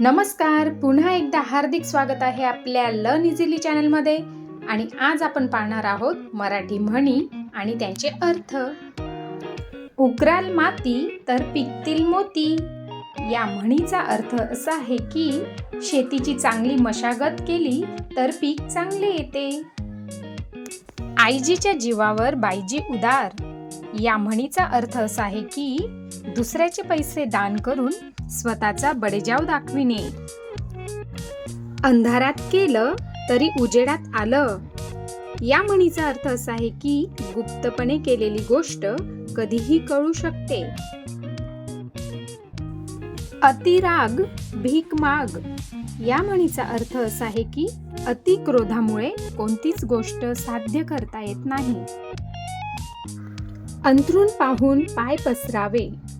नमस्कार. पुन्हा एकदा हार्दिक स्वागत आहे आपल्या लर्न इझिली चॅनलमध्ये आणि आज आपण पाहणार आहोत मराठी म्हणी आणि त्यांचे अर्थ. उकराल माती तर पिकतील मोती. या म्हणीचा अर्थ असा आहे की शेतीची चांगली मशागत केली तर पीक चांगले येते. आईजीच्या जीवावर बाईजी उदार. या म्हणीचा अर्थ असा आहे की दुसऱ्याचे पैसे दान करून स्वतःचा बडेजाव दाखविणे. अंधारात केलं तरी उजेडात आलं. या म्हणीचा अर्थ असा आहे की गुप्तपणे केलेली गोष्ट कधीही कळू शकते. अतिराग भीक माग. या म्हणीचा अर्थ असा आहे की अति क्रोधामुळे कोणतीच गोष्ट साध्य करता येत नाही. अंथरूण पाहून पाय पसरावे.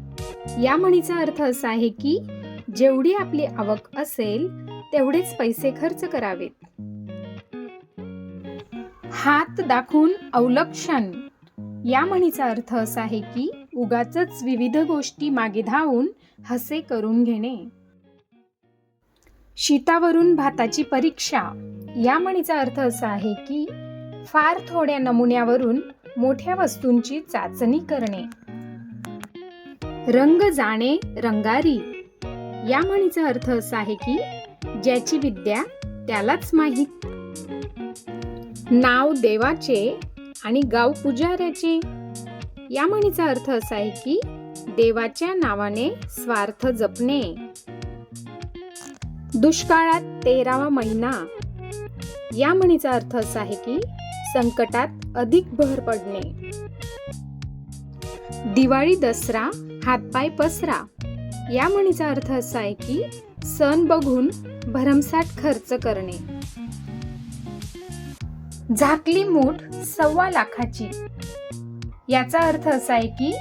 या म्हणीचा अर्थ असा आहे की जेवढी आपली आवक असेल तेवढेच पैसे खर्च करावेत. हात दाखवून अवलक्षण. या म्हणीचा अर्थ असा आहे की उगाच विविध गोष्टी मागे धावून हसे करून घेणे. शीतावरून भाताची परीक्षा. या म्हणीचा अर्थ असा आहे की फार थोड्या नमुन्यावरून मोठ्या वस्तूंची चाचणी करणे. रंग जाणे रंगारी. या म्हणीचा अर्थ असा आहे की ज्याची विद्या त्यालाच माहीत. नाव देवाचे आणि गाव पुजाऱ्याचे. या म्हणीचा अर्थ असा आहे की देवाच्या नावाने स्वार्थ जपणे. दुष्काळात तेरावा महिना. या म्हणीचा अर्थ असा आहे की संकटात अधिक भर पडणे. दिवाळी दसरा हातपाय पसरा. या म्हणीचा अर्थ असा आहे की सण बघून भरमसाठ खर्च करणे. झाकली मूठ सव्वा लाखाची. याचा अर्थ असा आहे की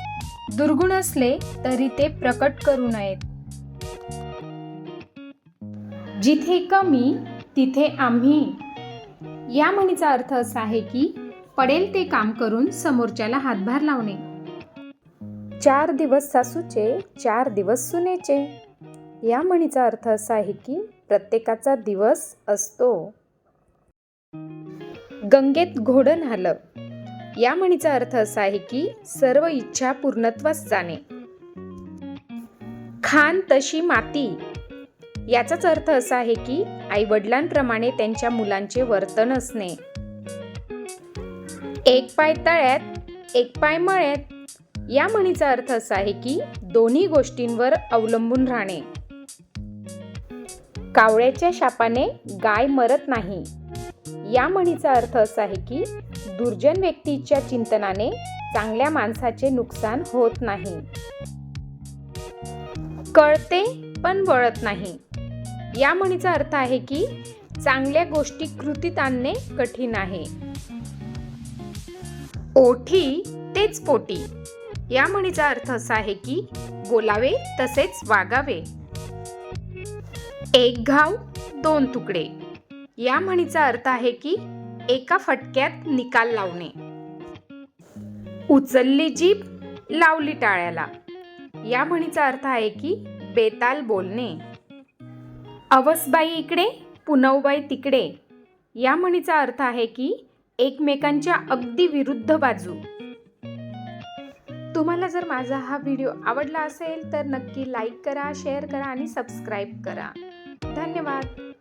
दुर्गुण असले तरी ते प्रकट करू नयेत. जिथे कमी तिथे आम्ही. या म्हणीचा अर्थ असा आहे की पडेल ते काम करून समोरच्याला हातभार लावणे. चार दिवस सासूचे चार दिवस सुनेचे. या म्हणीचा अर्थ असा आहे की प्रत्येकाचा दिवस असतो. गंगेत घोडं आलं या म्हणीचा अर्थ असा आहे की सर्व इच्छा पूर्णत्वास जाणे. खान तशी माती. याचाच अर्थ असा आहे की आई वडिलांप्रमाणे त्यांच्या मुलांचे वर्तन असणे. एक पाय तळ्यात एक पाय मळ्यात. या म्हणीचा अर्थ असा आहे की दोन्ही गोष्टींवर अवलंबून राहणे. कावळ्याच्या शापाने गाय मरत नाही. या म्हणीचा अर्थ असा आहे की दुर्जन व्यक्तीच्या चिंतनाने चांगल्या माणसाचे नुकसान होत नाही. कळते पण वळत नाही. या म्हणीचा अर्थ आहे की चांगल्या गोष्टी कृतीत आणणे कठीण आहे. ओठी तेच पोटी. या म्हणीचा अर्थ असा आहे की बोलावे तसेच वागावे. एक घाव दोन तुकडे. या म्हणीचा अर्थ आहे की एका फटक्यात निकाल लावणे. उचलली जीभ लावली टाळ्याला. या म्हणीचा अर्थ आहे की बेताल बोलणे. अवसबाई इकडे पुनवबाई तिकडे. या म्हणीचा अर्थ आहे की एकमेकांच्या अगदी विरुद्ध बाजू. तुम्हाला जर माझा हा व्हिडिओ आवडला असेल तर नक्की लाईक करा शेअर करा आणि सबस्क्राईब करा. धन्यवाद.